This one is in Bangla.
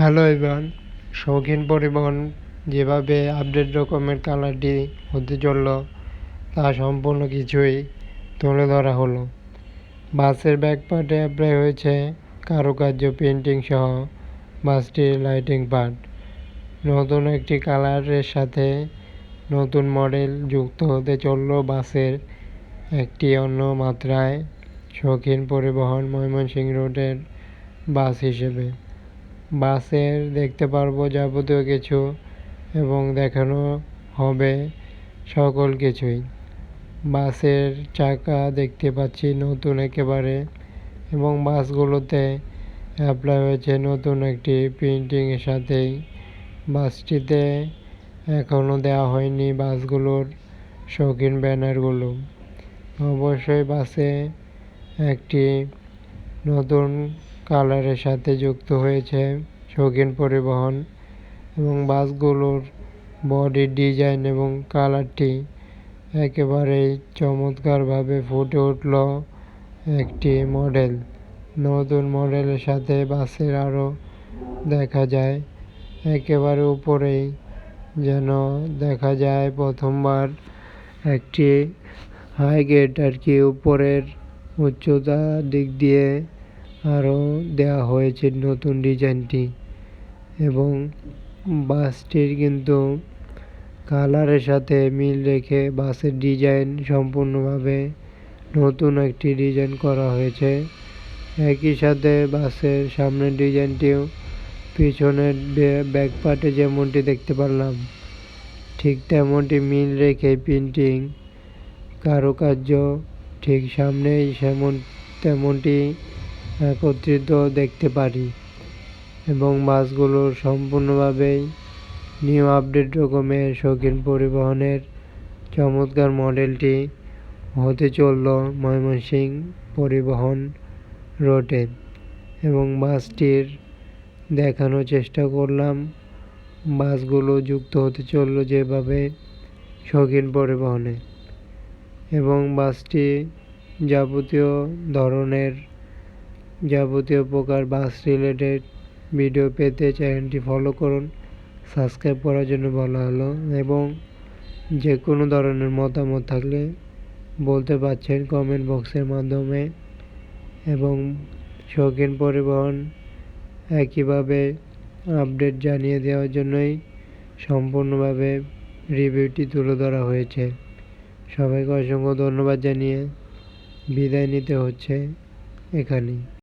হ্যালো এভরিওয়ান শৌখিন পরিবহন যেভাবে আপডেট রকমের কালারটি হতে চলল, তা সম্পূর্ণ কিছুই তুলে ধরা হলো। বাসের ব্যাকপার্টে অ্যাপ্লাই হয়েছে কারুকার্য পেন্টিং সহ বাসটির লাইটিং পার্ট নতুন একটি কালারের সাথে নতুন মডেল যুক্ত হতে চলল বাসের একটি অন্য মাত্রায় শৌখিন পরিবহন ময়মনসিংহ রোডের বাস হিসেবে। বাসের দেখতে পারব যাবতীয় কিছু এবং দেখানো হবে সকল কিছুই। বাসের চাকা দেখতে পাচ্ছি নতুন একেবারে এবং বাসগুলোতে অ্যাপ্লাই হয়েছে নতুন একটি প্রিন্টিংয়ের সাথেই। বাসটিতে এখনও দেওয়া হয়নি বাসগুলোর শৌখিন ব্যানারগুলো। অবশ্যই বাসে একটি নতুন কালারের সাথে যুক্ত হয়েছে শৌখিন পরিবহন এবং বাসগুলোর বডি ডিজাইন এবং কালারটি একেবারেই চমৎকারভাবে ফুটে উঠল একটি মডেল। নতুন মডেলের সাথে বাসের আরও দেখা যায়। একেবারে উপরেই যেন দেখা যায় প্রথমবার একটি হাই গেট আর কি উপরের উচ্চতা দিক দিয়ে আরও দেওয়া হয়েছে নতুন ডিজাইনটি। এবং বাসটির কিন্তু কালারের সাথে মিল রেখে বাসের ডিজাইন সম্পূর্ণভাবে নতুন একটি ডিজাইন করা হয়েছে। একই সাথে বাসের সামনের ডিজাইনটিও পিছনের ব্যাক পার্টে যেমনটি দেখতে পারলাম, ঠিক তেমনটি মিল রেখে প্রিন্টিং কারুকার্য ঠিক সামনেই সেমন, তেমনটি একত্রিত দেখতে পারি এবং বাসগুলোর সম্পূর্ণভাবেই নিউ আপডেট রকমের শৌখিন পরিবহনের চমৎকার মডেলটি হতে চলল ময়মনসিং পরিবহন রোডে এবং বাসটির দেখানোর চেষ্টা করলাম। বাসগুলো যুক্ত হতে চলল যেভাবে শৌখিন পরিবহনে এবং বাসটি যাবতীয় ধরনের যাবতীয় প্রকার বাস রিলেটেড ভিডিও পেতে চ্যানেলটি ফলো করুন সাবস্ক্রাইব করার জন্য বলা হলো এবং যে কোনো ধরনের মতামত থাকলে বলতে পারছেন কমেন্ট বক্সের মাধ্যমে এবং শৌখিন পরিবহন একইভাবে আপডেট জানিয়ে দেওয়ার জন্যই সম্পূর্ণভাবে রিভিউটি তুলে ধরা হয়েছে। সবাইকে অসংখ্য ধন্যবাদ জানিয়ে বিদায় নিতে হচ্ছে এখানেই।